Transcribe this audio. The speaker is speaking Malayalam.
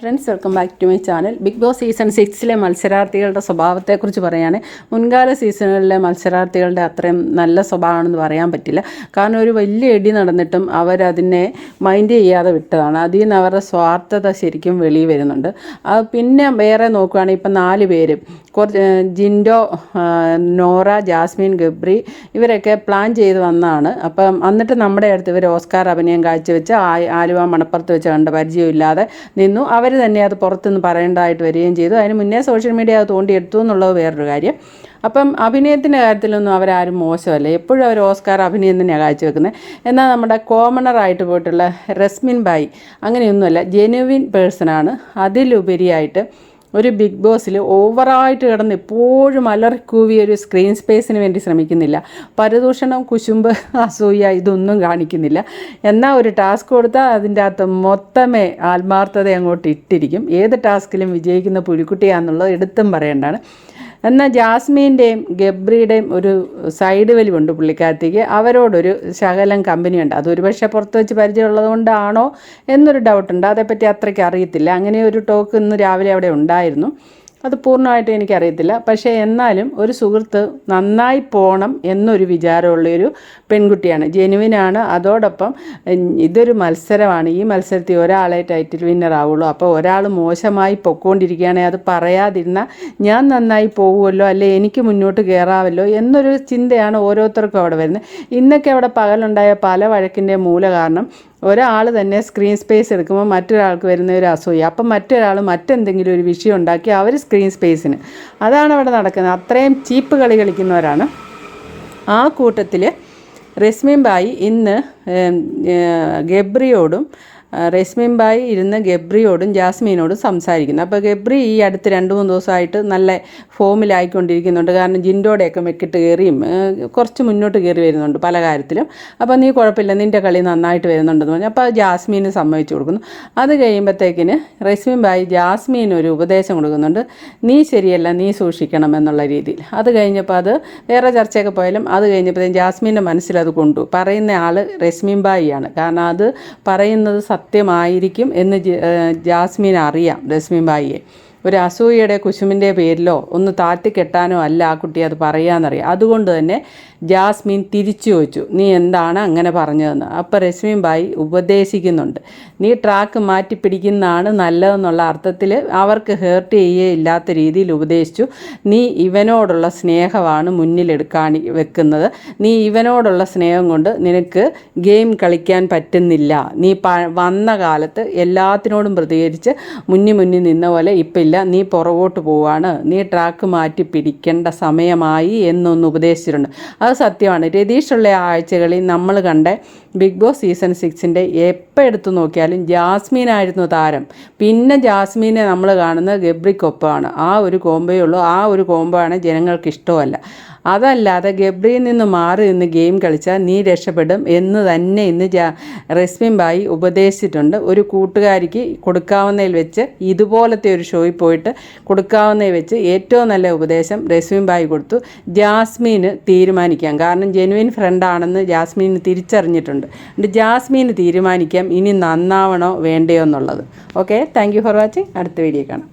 Friends welcome back to my channel Bigg Boss season സിക്സിലെ മത്സരാർത്ഥികളുടെ സ്വഭാവത്തെക്കുറിച്ച് പറയുകയാണ് മുൻകാല സീസണുകളിലെ മത്സരാർത്ഥികളുടെ അത്രയും നല്ല സ്വഭാവമാണെന്ന് പറയാൻ പറ്റില്ല. കാരണം ഒരു വലിയ ഇടി നടന്നിട്ടും അവരതിനെ മൈൻഡ് ചെയ്യാതെ വിട്ടതാണ്. അതിൽ നിന്ന് അവരുടെ സ്വാർത്ഥത ശരിക്കും വെളിയിൽ വരുന്നുണ്ട്. പിന്നെ വേറെ നോക്കുകയാണെങ്കിൽ ഇപ്പം നാല് പേര്. കുറച്ച് ജിൻഡോ നോറ ജാസ്മിൻ ഗബ്രി ഇവരൊക്കെ പ്ലാൻ ചെയ്ത് വന്നതാണ് അപ്പം എന്നിട്ട് നമ്മുടെ അടുത്ത് ഇവർ ഓസ്കാർ അഭിനയം കാഴ്ചവെച്ച് ആലുവ മണപ്പുറത്ത് വെച്ച് കണ്ട് പരിചയമില്ലാതെ നിന്നു. അവർ തന്നെ അത് പുറത്തുനിന്ന് പറയേണ്ടതായിട്ട് വരികയും ചെയ്തു. അതിന് മുന്നേ സോഷ്യൽ മീഡിയ അത് തോണ്ടിയെടുത്തു എന്നുള്ളത് വേറൊരു കാര്യം. അപ്പം അഭിനയത്തിന്റെ കാര്യത്തിലൊന്നും അവരാരും മോശമല്ല. എപ്പോഴും അവർ ഓസ്കാർ അഭിനയം തന്നെയാണ് കാഴ്ചവെക്കുന്നത്. എന്നാൽ നമ്മുടെ കോമണറായിട്ട് പോയിട്ടുള്ള റസ്മിൻ ബായി അങ്ങനെയൊന്നുമല്ല ജെനുവിൻ പേഴ്സണാണ് അതിലുപരിയായിട്ട് ഒരു ബിഗ് ബോസിൽ ഓവറായിട്ട് കിടന്ന് എപ്പോഴും അലറിക്കൂവിയ ഒരു സ്ക്രീൻ സ്പേസിന് വേണ്ടി ശ്രമിക്കുന്നില്ല. പരദൂഷണം കുശുമ്പ് അസൂയ ഇതൊന്നും കാണിക്കുന്നില്ല. എന്നാൽ ഒരു ടാസ്ക് കൊടുത്താൽ അതിന്റെ അകത്ത് മൊത്തമേ ആത്മാർത്ഥത അങ്ങോട്ട് ഇട്ടിരിക്കും. ഏത് ടാസ്കിലും വിജയിക്കുന്ന പുലിക്കുട്ടിയാണെന്നുള്ളത് എടുത്തും പറയേണ്ടതാണ്. എന്നാൽ ജാസ്മീന്റെയും ഗബ്രിയുടെയും ഒരു സൈഡ് വലിവുണ്ട് പുള്ളിക്കാരത്തേക്ക് അവരോടൊരു ശകലം കമ്പനിയുണ്ട്. അതൊരു പക്ഷേ പുറത്ത് വെച്ച് പരിചയമുള്ളത് കൊണ്ടാണോ എന്നൊരു ഡൗട്ടുണ്ട് അതേപ്പറ്റി അത്രയ്ക്ക് അറിയത്തില്ല. അങ്ങനെ ഒരു ടോക്ക് ഇന്ന് രാവിലെ അവിടെ ഉണ്ടായിരുന്നു. അത് പൂർണമായിട്ട് എനിക്കറിയത്തില്ല. പക്ഷേ എന്നാലും ഒരു സുഹൃത്ത് നന്നായി പോകണം എന്നൊരു വിചാരമുള്ളൊരു പെൺകുട്ടിയാണ്. ജെനുവിനാണ്. അതോടൊപ്പം ഇതൊരു മത്സരമാണ്. ഈ മത്സരത്തിൽ ഒരാളെ ടൈറ്റിൽ വിന്നർ ആവുള്ളൂ. അപ്പോൾ ഒരാൾ മോശമായി പൊക്കോണ്ടിരിക്കുകയാണെങ്കിൽ അത് പറയാതിരുന്ന ഞാൻ നന്നായി പോകുമല്ലോ അല്ലെ എനിക്ക് മുന്നോട്ട് കയറാമല്ലോ എന്നൊരു ചിന്തയാണ് ഓരോരുത്തർക്കും അവിടെ വരുന്നത്. ഇന്നൊക്കെ അവിടെ പകലുണ്ടായ പല വഴക്കിന്റെ മൂല കാരണം ഒരാൾ തന്നെ സ്ക്രീൻ സ്പേസ് എടുക്കുമ്പോൾ മറ്റൊരാൾക്ക് വരുന്ന ഒരു അസൂയ. അപ്പം മറ്റൊരാൾ മറ്റെന്തെങ്കിലും ഒരു വിഷയം ഉണ്ടാക്കി അവർ സ്ക്രീൻ സ്പേസിന് അതാണ് അവിടെ നടക്കുന്നത്. അത്രയും ചീപ്പ് കളി കളിക്കുന്നവരാണ്. ആ കൂട്ടത്തിൽ റസ്മിൻ ബായി ഇന്ന് ഗബ്രിയോടും ആ, റസ്മിൻ ബായി ഇരുന്ന് ഗബ്രിയോടും ജാസ്മീനോടും സംസാരിക്കുന്നു. അപ്പോൾ ഗബ്രി ഈ അടുത്ത് രണ്ട് മൂന്ന് ദിവസമായിട്ട് നല്ല ഫോമിലായിക്കൊണ്ടിരിക്കുന്നുണ്ട്. കാരണം ജിൻഡോടെയൊക്കെ മെക്കിട്ട് കയറിയും കുറച്ച് മുന്നോട്ട് കയറി വരുന്നുണ്ട് പല കാര്യത്തിലും. അപ്പോൾ നീ കുഴപ്പമില്ല നിന്റെ കളി നന്നായിട്ട് വരുന്നുണ്ടെന്ന് പറഞ്ഞു. അപ്പോൾ ജാസ്മീന് സമ്മതിച്ചു കൊടുക്കുന്നു. അത് കഴിയുമ്പോഴത്തേക്കിന് റസ്മിൻ ബായി ജാസ്മീൻ ഒരു ഉപദേശം കൊടുക്കുന്നുണ്ട്. നീ ശരിയല്ല നീ സൂക്ഷിക്കണം എന്നുള്ള രീതിയിൽ. അത് കഴിഞ്ഞപ്പോൾ അത് വേറെ ചർച്ചയൊക്കെ പോയാലും അത് കഴിഞ്ഞപ്പോഴത്തേക്കും ജാസ്മീന്റെ മനസ്സിൽ അത് കൊണ്ടു. പറയുന്ന ആൾ റസ്മിൻ ബായിയാണ് കാരണം അത് പറയുന്നത് സത്യമായിരിക്കും എന്ന് ജാസ്മിൻ അറിയാം രശ്മി ബായിയെ ഒരു അസൂയയുടെ കുശുമിന്റെ പേരിലോ ഒന്ന് താത്തിക്കെട്ടാനോ അല്ല ആ കുട്ടി അത് പറയാന്നറിയാം. അതുകൊണ്ട് തന്നെ ജാസ്മിൻ തിരിച്ചു ചോദിച്ചു നീ എന്താണ് അങ്ങനെ പറഞ്ഞതെന്ന്? അപ്പോൾ രശ്മിൻ ബായി ഉപദേശിക്കുന്നുണ്ട്. നീ ട്രാക്ക് മാറ്റി പിടിക്കുന്നതാണ് നല്ലതെന്നുള്ള അർത്ഥത്തിൽ അവർക്ക് ഹേർട്ട് ചെയ്യുകയില്ലാത്ത രീതിയിൽ ഉപദേശിച്ചു. നീ ഇവനോടുള്ള സ്നേഹമാണ് മുന്നിലെടുക്കാൻ വെക്കുന്നത്. നീ ഇവനോടുള്ള സ്നേഹം കൊണ്ട് നിനക്ക് ഗെയിം കളിക്കാൻ പറ്റുന്നില്ല. നീ പ വന്ന കാലത്ത് എല്ലാത്തിനോടും പ്രതികരിച്ച് മുന്നി മുന്നിൽ നിന്ന പോലെ ഇപ്പം ഇല്ല. നീ പുറകോട്ട് പോവാണ്. നീ ട്രാക്ക് മാറ്റി പിടിക്കേണ്ട സമയമായി എന്നൊന്ന് ഉപദേശിച്ചിട്ടുണ്ട്. സത്യമാണ്. രതീഷുള്ള ആഴ്ചകളിൽ നമ്മൾ കണ്ട ബിഗ് ബോസ് സീസൺ സിക്സിന്റെ എപ്പോൾ എടുത്തു നോക്കിയാലും ജാസ്മീനായിരുന്നു താരം. പിന്നെ ജാസ്മീനെ നമ്മൾ കാണുന്നത് ഗബ്രിക്കൊപ്പമാണ്. ആ ഒരു കോമ്പേ ഉള്ളൂ. ആ ഒരു കോമ്പാണ് ജനങ്ങൾക്ക് ഇഷ്ടമല്ല. അതല്ലാതെ ഗബ്രിയിൽ നിന്ന് മാറി നിന്ന് ഗെയിം കളിച്ചാൽ നീ രക്ഷപ്പെടും എന്ന് തന്നെ ഇന്ന് റെസ്മിൻ ബായി ഉപദേശിച്ചിട്ടുണ്ട്. ഒരു കൂട്ടുകാരിക്ക് കൊടുക്കാവുന്നതിൽ വെച്ച് ഇതുപോലത്തെ ഒരു ഷോയിൽ പോയിട്ട് കൊടുക്കാവുന്നതിൽ വെച്ച് ഏറ്റവും നല്ല ഉപദേശം റെസ്മിൻ ബായി കൊടുത്തു. ജാസ്മീന് തീരുമാനിക്കാം. കാരണം ജെനുവിൻ ഫ്രണ്ടാണെന്ന് ജാസ്മീന് തിരിച്ചറിഞ്ഞിട്ടുണ്ട്. എന്നിട്ട് ജാസ്മീന് തീരുമാനിക്കാം ഇനി നന്നാവണോ വേണ്ടയോ എന്നുള്ളത്. ഓക്കെ താങ്ക് ഫോർ വാച്ചിങ് അടുത്ത വീഡിയോ കാണാം.